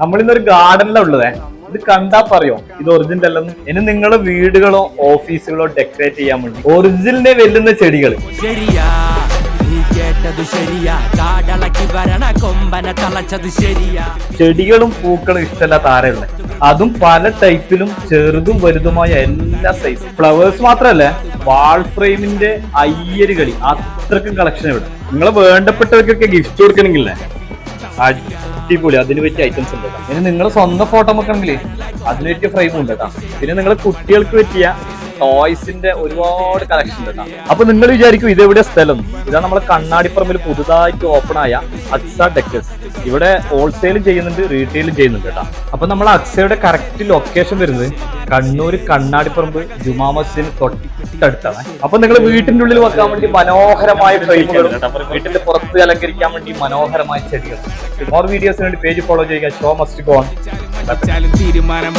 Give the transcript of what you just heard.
നമ്മളിന്നൊരു ഗാർഡനിലാ ഉള്ളതേ. ഇത് കണ്ടാ പറയോ? ഇത് ഒറിജിനൽ അല്ലെന്ന്. ഇനി നിങ്ങൾ വീടുകളോ ഓഫീസുകളോ ഡെക്കറേറ്റ് ചെയ്യാൻ വേണ്ടി ഒറിജിനലിനെ വെല്ലുന്ന ചെടികൾ ശരിയാ നീ കേട്ടത് ശരിയാ. കാടളക്കി വരണ കൊമ്പനെ തളച്ചത് ശരിയാ. ചെടികളും പൂക്കളും ഇഷ്ടമല്ലാത്ത താരമുള്ള അതും പല ടൈപ്പിലും ചെറുതും വലുതുമായ എല്ലാ സൈസ് ഫ്ലവേഴ്സ് മാത്രമല്ല വാൾ ഫ്രെയിമിന്റെ അയ്യര് കളി അത്രക്കും കളക്ഷൻ ഇവിടെ. നിങ്ങൾ വേണ്ടപ്പെട്ടവർക്കൊക്കെ ഗിഫ്റ്റ് കൊടുക്കണമെങ്കിലേ അടിപൊളി. അതിന് പറ്റിയ ഐറ്റംസ് ഉണ്ട് പിന്നെ നിങ്ങളുടെ സ്വന്തം ഫോട്ടോ നോക്കണമെങ്കിൽ അതിന് പറ്റിയ ഫ്രെയിം ഉണ്ട് കേട്ടോ പിന്നെ നിങ്ങളുടെ കുട്ടികൾക്ക് പറ്റിയ ടോയ്സിന്റെ ഒരുപാട് കളക്ഷൻ ഉണ്ട് അപ്പൊ നിങ്ങൾ വിചാരിക്കും ഇതെവിടെ സ്ഥലം? ഇതാ നമ്മളെ കണ്ണാടിപ്പറമ്പിൽ പുതുതായിട്ട് ഓപ്പൺ ആയ അക്സ ഡെക്കസ് ഇവിടെ ഹോൾസെയിലും ചെയ്യുന്നുണ്ട് റീറ്റെയിലും ചെയ്യുന്നുണ്ട് കേട്ടോ. അപ്പൊ നമ്മൾ അക്സയുടെ കറക്റ്റ് ലൊക്കേഷൻ വരുന്നത് കണ്ണൂർ കണ്ണാടിപ്പറമ്പ് ജുമാ മസ്ജിദിന് തൊട്ടടുത്താണ്. അപ്പൊ നിങ്ങൾ വീട്ടിന്റെ ഉള്ളിൽ വെക്കാൻ വേണ്ടി മനോഹരമായ ഫ്രെയിമുകളും വീട്ടിന്റെ പുറത്ത് അലങ്കരിക്കാൻ വേണ്ടി മനോഹരമായ ചെടികൾ മോർ വീഡിയോസിന് വേണ്ടി പേജ് ഫോളോ ചെയ്യുക. ഷോ മസ്റ്റ് ഗോൺ തീരുമാനം